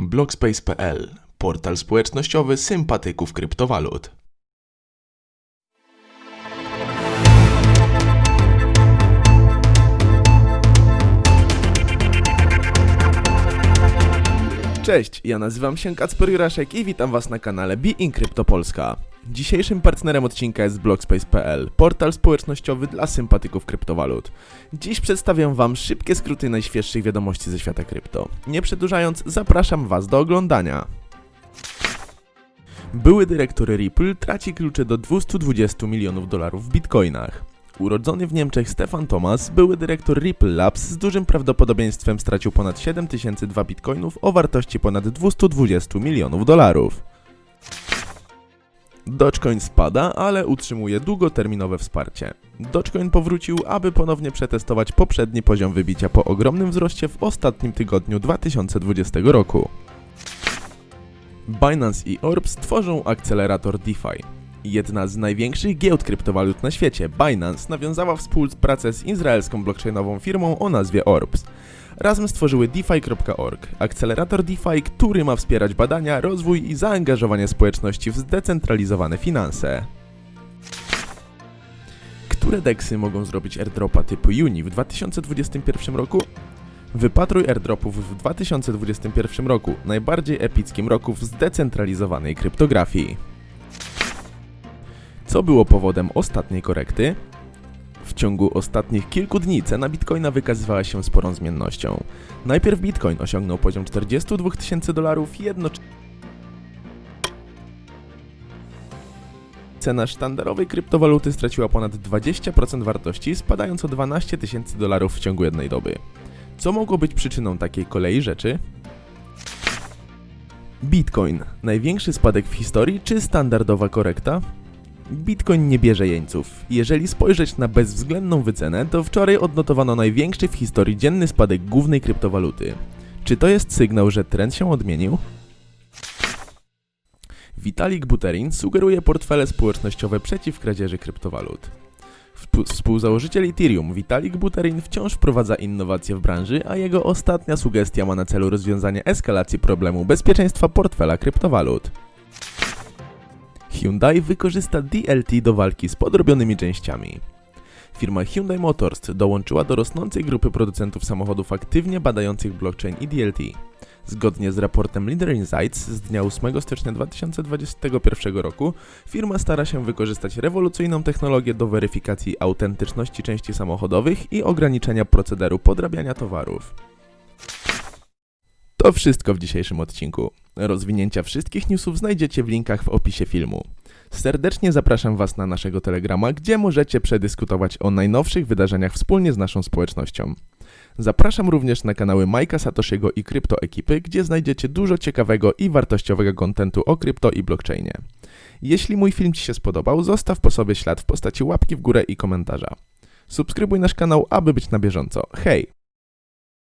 Blockspace.pl Portal społecznościowy sympatyków kryptowalut. Cześć, ja nazywam się Kacper Juraszek i witam Was na kanale Be in Crypto Polska. Dzisiejszym partnerem odcinka jest Blockspace.pl, portal społecznościowy dla sympatyków kryptowalut. Dziś przedstawiam Wam szybkie skróty najświeższych wiadomości ze świata krypto. Nie przedłużając, zapraszam Was do oglądania. Były dyrektor Ripple traci klucze do 220 milionów dolarów w bitcoinach. Urodzony w Niemczech Stefan Thomas, były dyrektor Ripple Labs, z dużym prawdopodobieństwem stracił ponad 7002 bitcoinów o wartości ponad 220 milionów dolarów. Dogecoin spada, ale utrzymuje długoterminowe wsparcie. Dogecoin powrócił, aby ponownie przetestować poprzedni poziom wybicia po ogromnym wzroście w ostatnim tygodniu 2020 roku. Binance i Orbs tworzą akcelerator DeFi. Jedna z największych giełd kryptowalut na świecie, Binance, nawiązała współpracę z izraelską blockchainową firmą o nazwie Orbs. Razem stworzyły DeFi.org, akcelerator DeFi, który ma wspierać badania, rozwój i zaangażowanie społeczności w zdecentralizowane finanse. Które deksy mogą zrobić airdropa typu Uni w 2021 roku? Wypatruj airdropów w 2021 roku, najbardziej epickim roku w zdecentralizowanej kryptografii. Co było powodem ostatniej korekty? W ciągu ostatnich kilku dni cena bitcoina wykazywała się sporą zmiennością. Najpierw bitcoin osiągnął poziom 42 tysięcy dolarów, jednocześnie cena sztandarowej kryptowaluty straciła ponad 20% wartości, spadając o 12 tysięcy dolarów w ciągu jednej doby. Co mogło być przyczyną takiej kolei rzeczy? Bitcoin. Największy spadek w historii czy standardowa korekta? Bitcoin nie bierze jeńców. Jeżeli spojrzeć na bezwzględną wycenę, to wczoraj odnotowano największy w historii dzienny spadek głównej kryptowaluty. Czy to jest sygnał, że trend się odmienił? Vitalik Buterin sugeruje portfele społecznościowe przeciw kradzieży kryptowalut. Współ- Współzałożyciel Ethereum Vitalik Buterin wciąż wprowadza innowacje w branży, a jego ostatnia sugestia ma na celu rozwiązanie eskalacji problemu bezpieczeństwa portfela kryptowalut. Hyundai wykorzysta DLT do walki z podrobionymi częściami. Firma Hyundai Motors dołączyła do rosnącej grupy producentów samochodów aktywnie badających blockchain i DLT. Zgodnie z raportem Leader Insights z dnia 8 stycznia 2021 roku, firma stara się wykorzystać rewolucyjną technologię do weryfikacji autentyczności części samochodowych i ograniczenia procederu podrabiania towarów. To wszystko w dzisiejszym odcinku. Rozwinięcia wszystkich newsów znajdziecie w linkach w opisie filmu. Serdecznie zapraszam Was na naszego Telegrama, gdzie możecie przedyskutować o najnowszych wydarzeniach wspólnie z naszą społecznością. Zapraszam również na kanały Majka Satoshiego i Krypto Ekipy, gdzie znajdziecie dużo ciekawego i wartościowego kontentu o krypto i blockchainie. Jeśli mój film Ci się spodobał, zostaw po sobie ślad w postaci łapki w górę i komentarza. Subskrybuj nasz kanał, aby być na bieżąco. Hej!